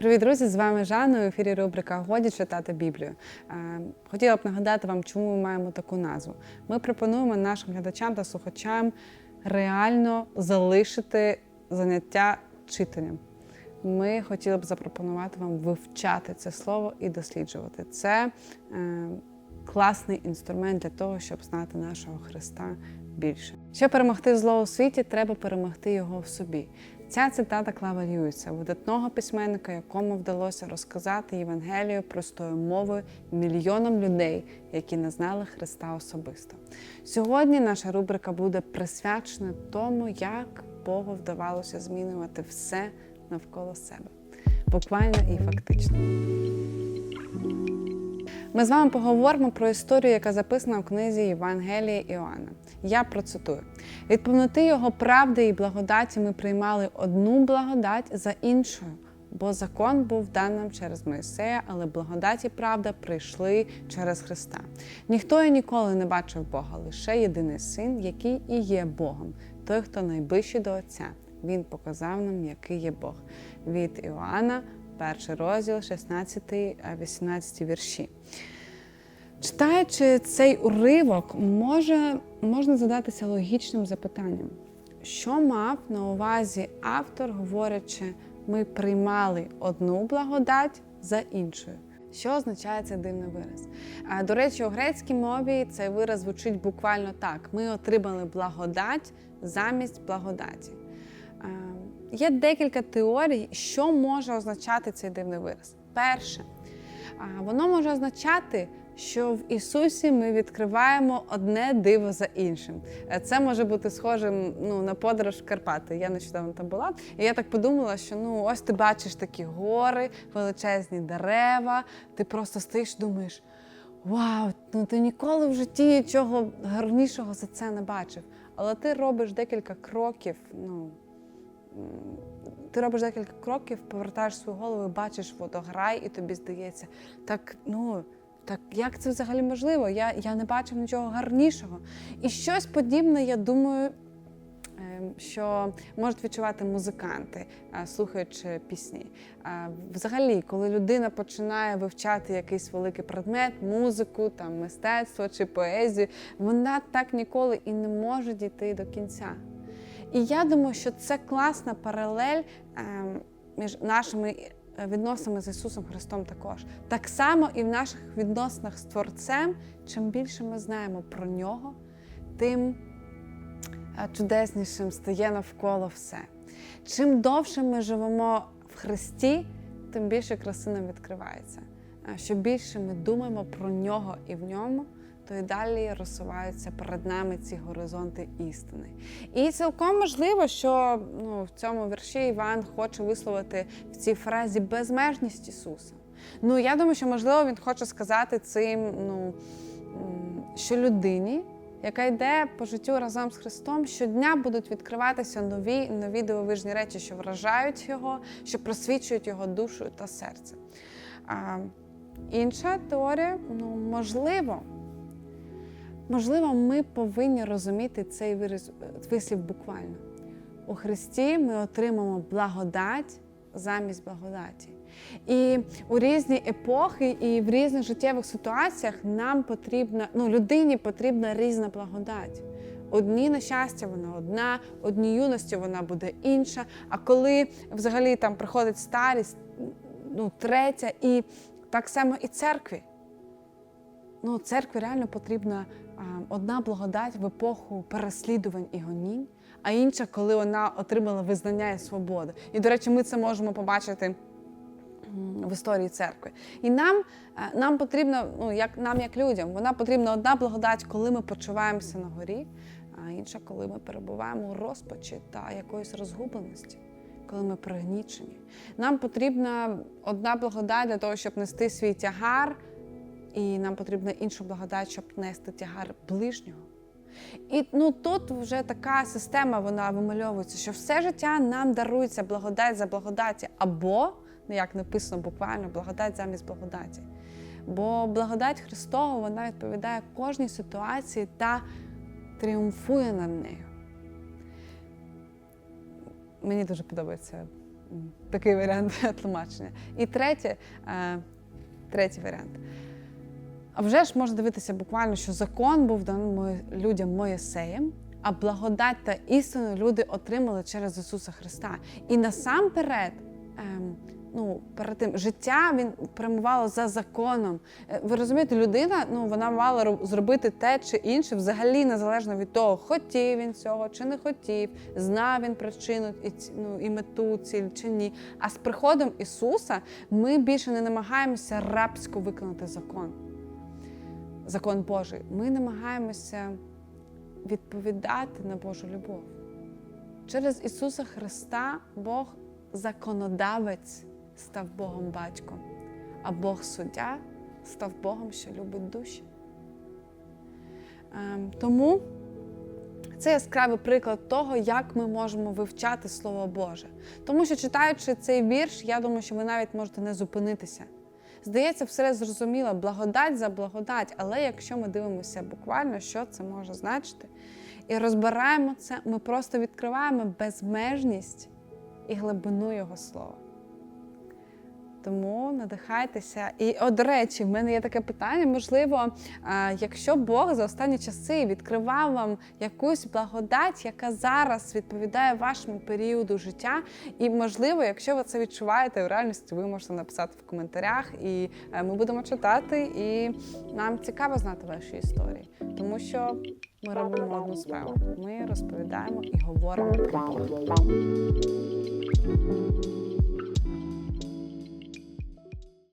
Привіт, друзі! З вами Жанна. В ефірі рубрика Годі читати Біблію. Е, Хотіла б нагадати вам, чому ми маємо таку назву. Ми пропонуємо нашим глядачам та слухачам реально залишити заняття читанням. Ми хотіли б запропонувати вам вивчати це слово і досліджувати. Це е, класний інструмент для того, щоб знати нашого Христа більше. Щоб перемогти зло у світі, треба перемогти його в собі. Ця цитата Клава Льюіса, видатного письменника, якому вдалося розказати Євангелію простою мовою мільйонам людей, які не знали Христа особисто. Сьогодні наша рубрика буде присвячена тому, як Богу вдавалося змінювати все навколо себе, буквально і фактично. Ми з вами поговоримо про історію, яка записана в книзі Євангелія Іоанна. Я процитую: від повноти його правди і благодаті ми приймали одну благодать за іншою, бо закон був дан нам через Моїсея, але благодать і правда прийшли через Христа. Ніхто і ніколи не бачив Бога, лише єдиний син, який і є Богом, той, хто найближчий до Отця. Він показав нам, який є Бог. Від Іоанна, перший розділ, 16-18 вірші. Читаючи цей уривок, може, можна задатися логічним запитанням, що мав на увазі автор, говорячи, ми приймали одну благодать за іншою. Що означає цей дивний вираз? До речі, у грецькій мові цей вираз звучить буквально так: ми отримали благодать замість благодаті. Є декілька теорій, що може означати цей дивний вираз. Перше, воно може означати, що в Ісусі ми відкриваємо одне диво за іншим. Е, Це може бути схожим ну, на подорож в Карпати. Я нещодавно там була, і я так подумала, що ну ось ти бачиш такі гори, величезні дерева, ти просто стоїш, думаєш. Вау, ну ти ніколи в житті нічого гарнішого за це не бачив. Але ти робиш декілька кроків. ну, Ти робиш декілька кроків, повертаєш свою голову, і бачиш водограй, і тобі здається, так, ну. Так як це взагалі можливо? Я, я не бачив нічого гарнішого. І щось подібне, я думаю, ем, що можуть відчувати музиканти, е, слухаючи пісні. Е, Взагалі, коли людина починає вивчати якийсь великий предмет, музику, там, мистецтво чи поезію, вона так ніколи і не може дійти до кінця. І я думаю, що це класна паралель ем, між нашими відносинами з Ісусом Христом також. Так само і в наших відносинах з Творцем, чим більше ми знаємо про нього, тим е, чудеснішим стає навколо все. Чим довше ми живемо в Христі, тим більше краси нам відкривається. Е, Що більше ми думаємо про нього і в ньому, то й далі розсуваються перед нами ці горизонти істини. І цілком можливо, що ну, в цьому вірші Іван хоче висловити в цій фразі безмежність Ісуса. Ну, я думаю, що можливо він хоче сказати цим, ну, що людині, яка йде по життю разом з Христом, щодня будуть відкриватися нові нові дивовижні речі, що вражають його, що просвічують його душу та серце. А, інша теорія, ну, можливо, можливо, ми повинні розуміти цей вираз, вислів буквально. У Христі ми отримаємо благодать замість благодаті. І у різні епохи і в різних життєвих ситуаціях нам потрібна, ну, людині потрібна різна благодать. Одні на щастя, вона одна, одній юності вона буде інша. А коли взагалі там приходить старість, ну, третя, і так само і церкві. Ну, церкві реально потрібна одна благодать в епоху переслідувань і гонінь, а інша, коли вона отримала визнання і свободу. І, до речі, ми це можемо побачити в історії церкви. І нам, е, нам потрібно, ну як нам, як людям, вона потрібна одна благодать, коли ми почуваємося на горі, а інша, коли ми перебуваємо у розпачі та якоїсь розгубленості. Коли ми пригнічені. Нам потрібна одна благодать для того, щоб нести свій тягар, і нам потрібна інша благодать, щоб нести тягар ближнього. І ну, тут вже така система вона вимальовується, що все життя нам дарується благодать за благодаті, або, ну, як написано буквально, благодать замість благодаті. Бо благодать Христова вона відповідає кожній ситуації та тріумфує над нею. Мені дуже подобається такий варіант тлумачення. І третє, е, третій варіант. А вже ж можна дивитися буквально, що закон був даний людям Моїсеєм, а благодать та істину люди отримали через Ісуса Христа. І насамперед, ем, ну, перед тим життя він прямувало за законом. Е, Ви розумієте, людина ну, вона мала зробити те чи інше, взагалі незалежно від того, хотів він цього чи не хотів, знав він причину і, ну, і мету ціль чи ні. А з приходом Ісуса ми більше не намагаємося рабсько виконати закон закон Божий. Ми намагаємося відповідати на Божу любов. Через Ісуса Христа Бог законодавець став Богом батьком, а Бог суддя став Богом, що любить душі. Ем, Тому це яскравий приклад того, як ми можемо вивчати Слово Боже. Тому що читаючи цей вірш, я думаю, що ви навіть можете не зупинитися. Здається, все зрозуміло, благодать за благодать, але якщо ми дивимося буквально, що це може значити, і розбираємо це, ми просто відкриваємо безмежність і глибину Його слова. Тому надихайтеся. І, о, до речі, в мене є таке питання. Можливо, якщо Бог за останні часи відкривав вам якусь благодать, яка зараз відповідає вашому періоду життя, і можливо, якщо ви це відчуваєте в реальності, ви можете написати в коментарях, і е, ми будемо читати. І нам цікаво знати ваші історії, тому що ми робимо одну справу. Ми розповідаємо і говоримо про Бога.